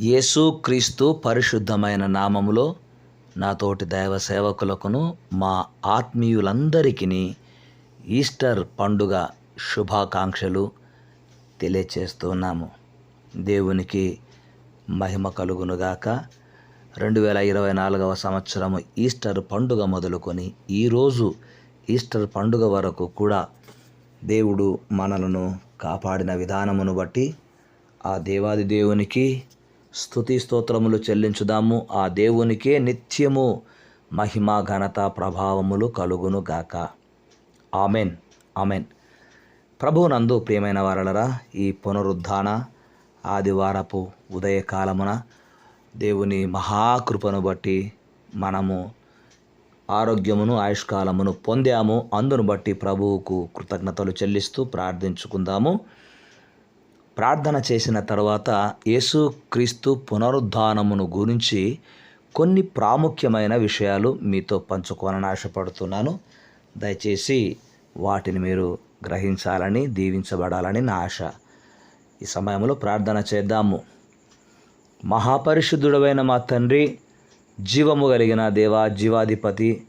యేసు క్రీస్తు పరిశుద్ధమైన నామములో నాతోటి దైవ సేవకులకును మా ఆత్మీయులందరికీ ఈస్టర్ పండుగ శుభాకాంక్షలు తెలియచేస్తున్నాము. దేవునికి మహిమ కలుగునుగాక. రెండు వేల ఇరవై నాలుగవ సంవత్సరము ఈస్టర్ పండుగ మొదలుకొని ఈరోజు ఈస్టర్ పండుగ వరకు కూడా దేవుడు మనలను కాపాడిన విధానమును బట్టి ఆ దేవాది దేవునికి స్థుతి స్తోత్రములు చెల్లించుదాము. ఆ దేవునికే నిత్యము మహిమ ఘనత ప్రభావములు కలుగును గాక. ఆమెన్. ఆమెన్. ప్రభునందు ప్రియమైన వారలరా ఈ పునరుద్ధాన ఆదివారపు ఉదయకాలమున దేవుని మహాకృపను బట్టి మనము ఆరోగ్యమును ఆయుష్కాలమును పొందాము. అందును బట్టి ప్రభువుకు కృతజ్ఞతలు చెల్లిస్తూ ప్రార్థించుకుందాము. ప్రార్థన చేసిన తర్వాత యేసుక్రీస్తు పునరుద్ధానమును గురించి కొన్ని ప్రాముఖ్యమైన విషయాలు మీతో పంచుకోవాలని ఆశపడుతున్నాను. దయచేసి వాటిని మీరు గ్రహించాలని దీవించబడాలని నా ఆశ. ఈ సమయంలో ప్రార్థన చేద్దాము. మహాపరిశుద్ధుడమైన మా తండ్రి జీవము కలిగిన దేవా జీవాధిపతి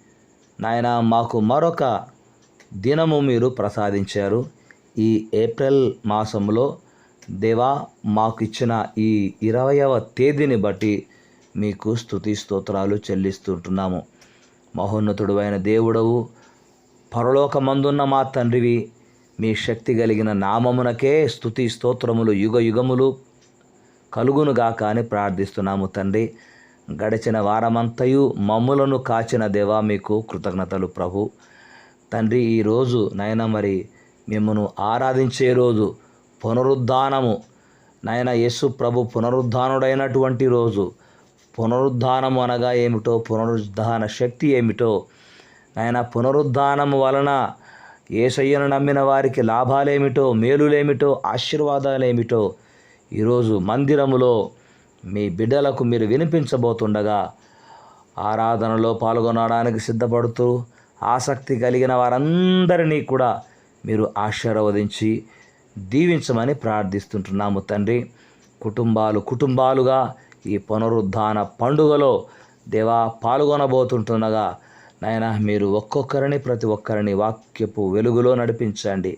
నాయన మాకు మరొక దినము మీరు ప్రసాదించారు. ఈ ఏప్రిల్ మాసంలో దేవా మాకు ఇచ్చిన ఈ ఇరవయవ తేదీని బట్టి మీకు స్తుతి స్తోత్రాలు చెల్లిస్తుంటున్నాము. మహోన్నతుడు అయిన దేవుడవు పరలోకమందున్న మా తండ్రివి మీ శక్తి కలిగిన నామమునకే స్తుతి స్తోత్రములు యుగ యుగములు కలుగునుగాక అని ప్రార్థిస్తున్నాము తండ్రి. గడిచిన వారమంతయు మమ్ములను కాచిన దేవా మీకు కృతజ్ఞతలు ప్రభు. తండ్రి ఈరోజు నయన మరి మిమ్మను ఆరాధించే రోజు పునరుద్ధానము. నాయన యేసు ప్రభు పునరుద్ధానుడైనటువంటి రోజు. పునరుద్ధానము అనగా ఏమిటో? పునరుద్ధాన శక్తి ఏమిటో? నాయన పునరుద్ధానము వలన ఏసయ్యను నమ్మిన వారికి లాభాలేమిటో? మేలులేమిటో? ఆశీర్వాదాలేమిటో? ఈరోజు మందిరములో మీ బిడ్డలకు మీరు వినిపించబోతుండగా ఆరాధనలో పాల్గొనడానికి సిద్ధపడుతూ ఆసక్తి కలిగిన వారందరినీ కూడా మీరు ఆశీర్వదించి దీవించమని ప్రార్థిస్తుంటున్నాము తండ్రి. కుటుంబాలు కుటుంబాలుగా ఈ పునరుద్ధాన పండుగలో దేవా పాల్గొనబోతుంటుండగా నాయన మీరు ఒక్కొక్కరిని ప్రతి ఒక్కరిని వాక్యపు వెలుగులో నడిపించండి.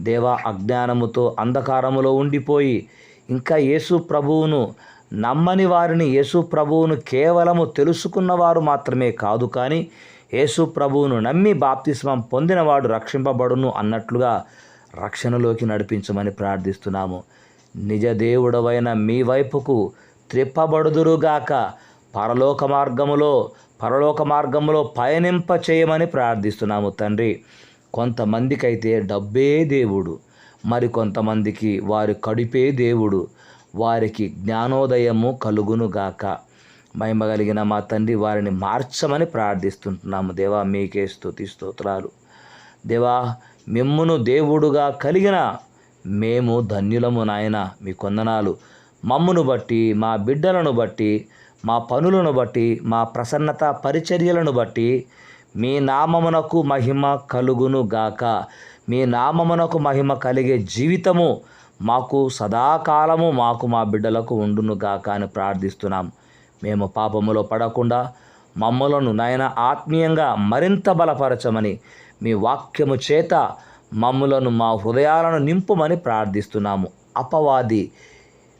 దేవా అజ్ఞానముతో అంధకారములో ఉండిపోయి ఇంకా యేసు ప్రభువును నమ్మని వారిని యేసు ప్రభువును కేవలము తెలుసుకున్నవారు మాత్రమే కాదు కానీ యేసు ప్రభువును నమ్మి బాప్తిస్మం పొందినవాడు రక్షింపబడును అన్నట్లుగా రక్షణలోకి నడిపించమని ప్రార్థిస్తున్నాము. నిజ దేవుడవైన మీ వైపుకు త్రిప్పబడుదురుగాక. పరలోక మార్గములో పరలోక మార్గములో పయనింప చేయమని ప్రార్థిస్తున్నాము తండ్రి. కొంతమందికైతే డబ్బే దేవుడు మరి కొంతమందికి వారి కడుపే దేవుడు వారికి జ్ఞానోదయము కలుగునుగాక. మహిమ కలిగిన మా తండ్రి వారిని మార్చమని ప్రార్థిస్తుంటున్నాము. దేవా మీకే స్తుతి స్తోత్రాలు. దేవా మిమ్మును దేవుడుగా కలిగిన మేము ధన్యులము నాయన మీ కొందనాలు. మమ్మును బట్టి మా బిడ్డలను బట్టి మా పనులను బట్టి మా ప్రసన్నత పరిచర్యలను బట్టి మీ నామమునకు మహిమ కలుగును గాక. మీ నామమునకు మహిమ కలిగే జీవితము మాకు సదాకాలము మాకు మా బిడ్డలకు ఉండును గాక అని ప్రార్థిస్తున్నాం. మేము పాపములో పడకుండా మమ్మలను నాయన ఆత్మీయంగా మరింత బలపరచమని మీ వాక్యము చేత మమ్ములను మా హృదయాలను నింపుమని ప్రార్థిస్తున్నాము. అపవాది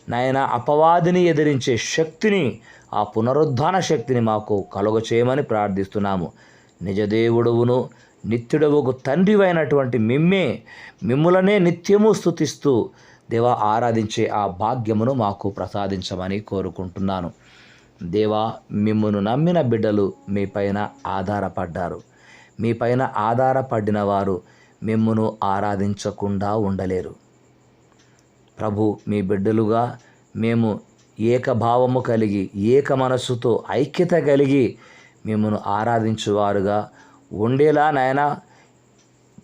నాయన అపవాదిని ఎదిరించే శక్తిని ఆ పునరుద్ధాన శక్తిని మాకు కలుగ చేయమని ప్రార్థిస్తున్నాము. నిజదేవుడువును నిత్యుడవుకు తండ్రివైనటువంటి మిమ్మే మిమ్ములనే నిత్యము స్థుతిస్తూ దేవా ఆరాధించే ఆ భాగ్యమును మాకు ప్రసాదించమని కోరుకుంటున్నాను. దేవా మిమ్మును నమ్మిన బిడ్డలు మీపైన ఆధారపడ్డారు. మీపైన ఆధారపడిన వారు మిమ్మును ఆరాధించకుండా ఉండలేరు. ప్రభు మీ బిడ్డలుగా మేము ఏకభావము కలిగి ఏక మనస్సుతో ఐక్యత కలిగి మిమ్మను ఆరాధించువారుగా. ఉండేలా నాయన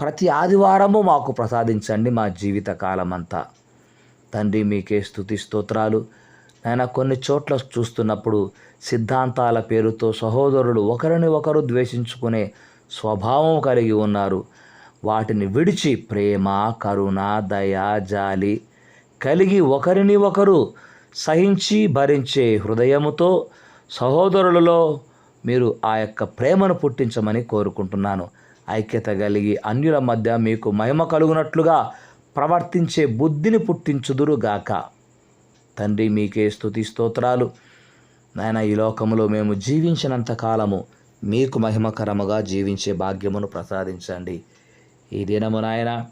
ప్రతి ఆదివారము మాకు ప్రసాదించండి మా జీవిత కాలమంతా తండ్రి మీకే స్థుతి స్తోత్రాలు. నాయన కొన్ని చోట్ల చూస్తున్నప్పుడు సిద్ధాంతాల పేరుతో సహోదరులు ఒకరిని ఒకరు ద్వేషించుకునే స్వభావం కలిగి ఉన్నారు. వాటిని విడిచి ప్రేమ కరుణ దయ జాలి కలిగి ఒకరిని ఒకరు సహించి భరించే హృదయముతో సహోదరులలో మీరు ఆ యొక్క ప్రేమను పుట్టించమని కోరుకుంటున్నాను. ఐక్యత కలిగి అన్యుల మధ్య మీకు మహిమ కలుగునట్లుగా ప్రవర్తించే బుద్ధిని పుట్టించుదురుగాక. తండ్రి మీకే స్థుతి స్తోత్రాలు. నాయన ఈ లోకంలో మేము జీవించినంత కాలము మీకు మహిమకరముగా జీవించే భాగ్యమును ప్రసాదించండి. ఈ దినము నాయన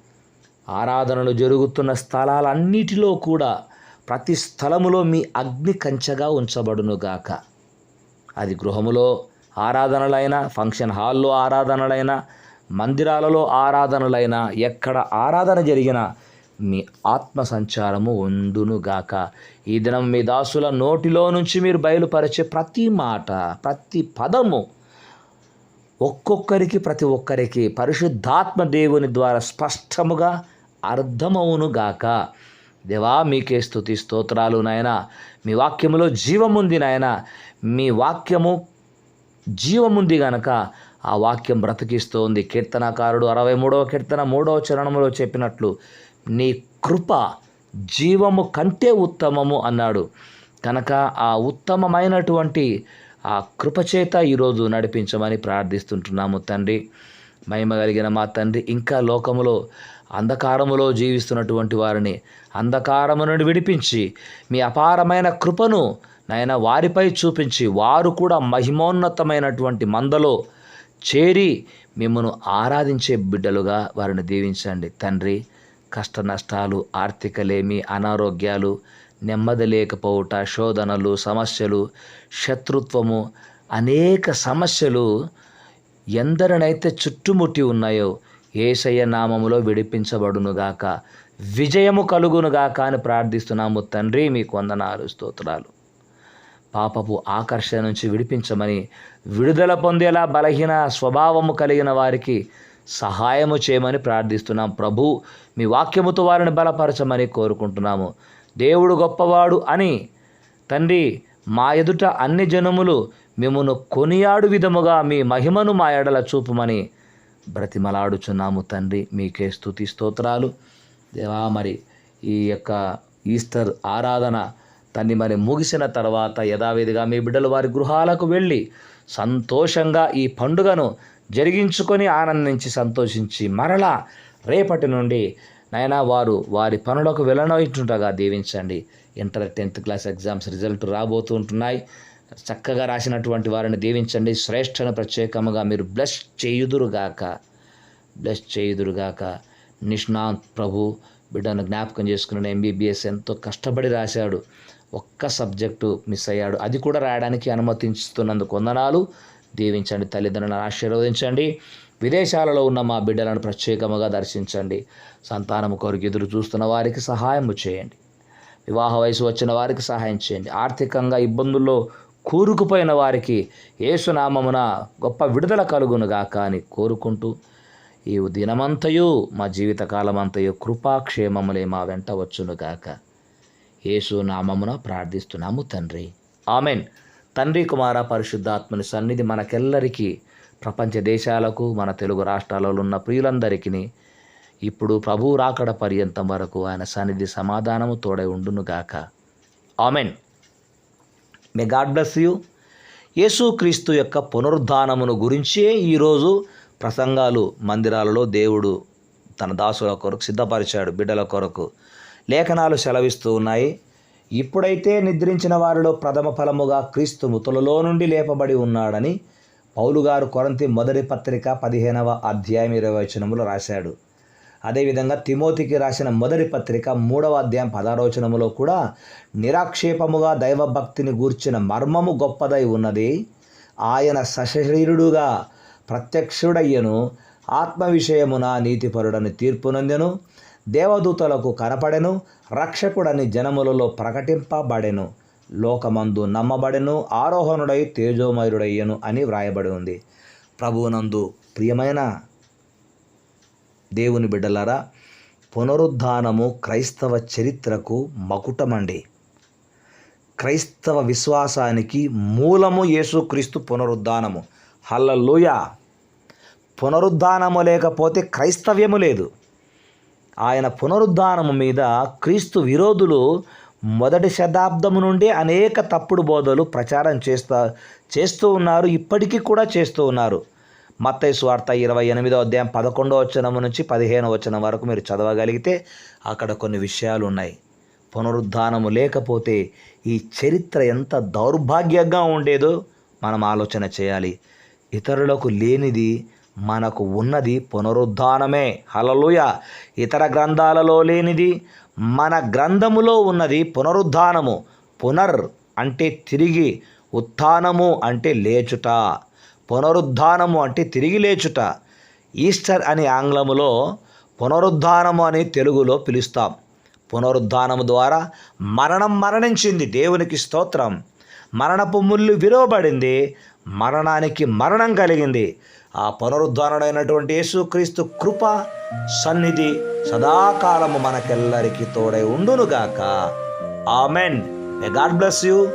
ఆరాధనలు జరుగుతున్న స్థలాలన్నిటిలో కూడా ప్రతి స్థలములో మీ అగ్ని కంచెగా ఉంచబడునుగాక. అది గృహములో ఆరాధనలైనా ఫంక్షన్ హాల్లో ఆరాధనలైనా మందిరాలలో ఆరాధనలైనా ఎక్కడ ఆరాధన జరిగినా మీ ఆత్మ సంచారము ఉండునుగాక. ఈ దినం మీ దాసుల నోటిలో నుంచి మీరు బయలుపరిచే ప్రతి మాట ప్రతి పదము ఒక్కొక్కరికి ప్రతి ఒక్కరికి పరిశుద్ధాత్మ దేవుని ద్వారా స్పష్టముగా అర్థమవునుగాక దేవా మీకే స్థుతి స్తోత్రాలు నాయన. మీ వాక్యములో జీవముంది నాయన. మీ వాక్యము జీవముంది గనక ఆ వాక్యం బ్రతికిస్తోంది. కీర్తనకారుడు అరవై మూడవ కీర్తన మూడవ చరణంలో చెప్పినట్లు నీ కృప జీవము కంటే ఉత్తమము అన్నాడు. కనుక ఆ ఉత్తమమైనటువంటి ఆ కృపచేత ఈరోజు నడిపించమని ప్రార్థిస్తుంటున్నాము తండ్రి. మహిమ కలిగిన మా తండ్రి ఇంకా లోకములో అంధకారములో జీవిస్తున్నటువంటి వారిని అంధకారము నుండి విడిపించి మీ అపారమైన కృపను నాయన వారిపై చూపించి వారు కూడా మహిమోన్నతమైనటువంటి మందలో చేరి మిమ్మను ఆరాధించే బిడ్డలుగా వారిని దీవించండి తండ్రి. కష్ట నష్టాలు ఆర్థికలేమి అనారోగ్యాలు నెమ్మది లేకపోవుట శోధనలు సమస్యలు శత్రుత్వము అనేక సమస్యలు ఎందరినైతే చుట్టుముట్టి ఉన్నాయో ఏసయ్య నామములో విడిపించబడునుగాక. విజయము కలుగునుగాక అని ప్రార్థిస్తున్నాము తండ్రి మీకు వందనాలు స్తోత్రాలు. పాపపు ఆకర్షణ నుంచి విడిపించమని విడుదల పొందేలా బలహీన స్వభావము కలిగిన వారికి సహాయము చేయమని ప్రార్థిస్తున్నాం. ప్రభు మీ వాక్యముతో వారిని బలపరచమని కోరుకుంటున్నాము. దేవుడు గొప్పవాడు అని. తండ్రి మా ఎదుట అన్ని జనములు మిమ్మను కొనియాడు విధముగా మీ మహిమను మా ఎడల చూపుమని బ్రతిమలాడుచున్నాము తండ్రి. మీకే స్తుతి స్తోత్రాలు. దేవా మరి ఈ యొక్క ఈస్టర్ ఆరాధన తన్ని మరి ముగిసిన తర్వాత యథావిధిగా మీ బిడ్డలు వారి గృహాలకు వెళ్ళి సంతోషంగా ఈ పండుగను జరిగించుకొని ఆనందించి సంతోషించి మరలా రేపటి నుండి నైనా వారు వారి పనులకు వెళ్ళనటుండగా దీవించండి. Inter tenth class exams result రాబోతుంటున్నాయి చక్కగా రాసినటువంటి వారిని దీవించండి. శ్రేష్టను ప్రత్యేకముగా మీరు బ్లెస్ చేయుదురుగాక. బ్లెస్ చేయుదురుగాక. నిష్ణాంత్ ప్రభు బిడ్డను జ్ఞాపకం చేసుకున్న ఎంబీబీఎస్ ఎంతో కష్టపడి రాశాడు. ఒక్క సబ్జెక్టు మిస్ అయ్యాడు. అది కూడా రాయడానికి అనుమతిస్తున్నందుకు వందనాలు. దీవించండి తల్లిదండ్రులను ఆశీర్వదించండి. విదేశాలలో ఉన్న మా బిడ్డలను ప్రత్యేకముగా దర్శించండి. సంతానము కొరకు ఎదురు చూస్తున్న వారికి సహాయము చేయండి. వివాహ వయసు వచ్చిన వారికి సహాయం చేయండి. ఆర్థికంగా ఇబ్బందుల్లో కూరుకుపోయిన వారికి ఏసునామమున గొప్ప విడుదల కలుగునుగాక అని కోరుకుంటూ ఈ దినమంతయు మా జీవితకాలమంతయు కృపాక్షేమములే మా వెంట వచ్చునుగాక యేసు నామమున ప్రార్థిస్తున్నాము తండ్రి. ఆమెన్. తండ్రి కుమార పరిశుద్ధాత్మని సన్నిధి మనకెల్లరికీ ప్రపంచ దేశాలకు మన తెలుగు రాష్ట్రాలలో ఉన్న ప్రియులందరికీ ఇప్పుడు ప్రభు రాకడ పర్యంతం వరకు ఆయన సన్నిధి సమాధానము తోడై ఉండునుగాక amen. May God bless you. యేసుక్రీస్తు యొక్క పునరుద్ధానమును గురించే ఈరోజు ప్రసంగాలు మందిరాలలో దేవుడు తన దాసుల కొరకు సిద్ధపరిచాడు బిడ్డల కొరకు లేఖనాలు సెలవిస్తూ ఉన్నాయి. ఇప్పుడైతే నిద్రించిన వారిలో ప్రథమ ఫలముగా క్రీస్తు మృతులలో నుండి లేపబడి ఉన్నాడని పౌలు గారు కొరంతి మొదటి పత్రిక పదిహేనవ అధ్యాయం ఇరవై వచనములు రాశాడు. అదేవిధంగా తిమోతికి రాసిన మొదటి పత్రిక మూడవ అధ్యాయం పదారోచనములో కూడా నిరాక్షేపముగా దైవభక్తిని గూర్చిన మర్మము గొప్పదై ఉన్నది. ఆయన సశరీరుడుగా ప్రత్యక్షుడయ్యను. ఆత్మ విషయమున నీతిపరుడని తీర్పునందెను దేవదూతలకు కనపడెను. రక్షకుడని జనములలో ప్రకటింపబడెను. లోకమందు నమ్మబడెను ఆరోహణుడై తేజోమయుడయ్యను అని వ్రాయబడి ఉంది. ప్రభువునందు ప్రియమైన దేవుని బిడ్డలారా పునరుద్ధానము క్రైస్తవ చరిత్రకు మకుటమండి. క్రైస్తవ విశ్వాసానికి మూలము యేసుక్రీస్తు పునరుద్ధానము. హల్లలోయ! పునరుద్ధానము లేకపోతే క్రైస్తవ్యము లేదు. ఆయన పునరుద్ధానము మీద క్రీస్తు విరోధులు మొదటి శతాబ్దం నుండి అనేక తప్పుడు బోధలు ప్రచారం చేస్తా చేస్తూ ఉన్నారు ఇప్పటికీ కూడా చేస్తూ ఉన్నారు. మత్తయ్య స్వార్థ ఇరవై ఎనిమిదో అధ్యాయం పదకొండో వచనం నుంచి పదిహేను వచనం వరకు మీరు చదవగలిగితే అక్కడ కొన్ని విషయాలు ఉన్నాయి పునరుద్ధానము లేకపోతే ఈ చరిత్ర ఎంత దౌర్భాగ్యంగా ఉండేదో మనం ఆలోచన చేయాలి. ఇతరులకు లేనిది మనకు ఉన్నది పునరుద్ధానమే. హలలుయ ఇతర గ్రంథాలలో లేనిది మన గ్రంథములో ఉన్నది పునరుద్ధానము. పునర్ అంటే తిరిగి ఉత్థానము అంటే లేచుట. పునరుద్ధానము అంటే తిరిగి లేచుట. ఈస్టర్ అని ఆంగ్లములో పునరుద్ధానము అని తెలుగులో పిలుస్తాం. పునరుద్ధానము ద్వారా మరణం మరణించింది దేవునికి స్తోత్రం. మరణపు ముళ్ళు విలువబడింది మరణానికి మరణం కలిగింది. ఆ పునరుద్ధానుడైనటువంటి యేసుక్రీస్తు కృప సన్నిధి సదాకాలము మనకెల్లరికీ తోడై ఉండునుగాక. Amen. May God bless you.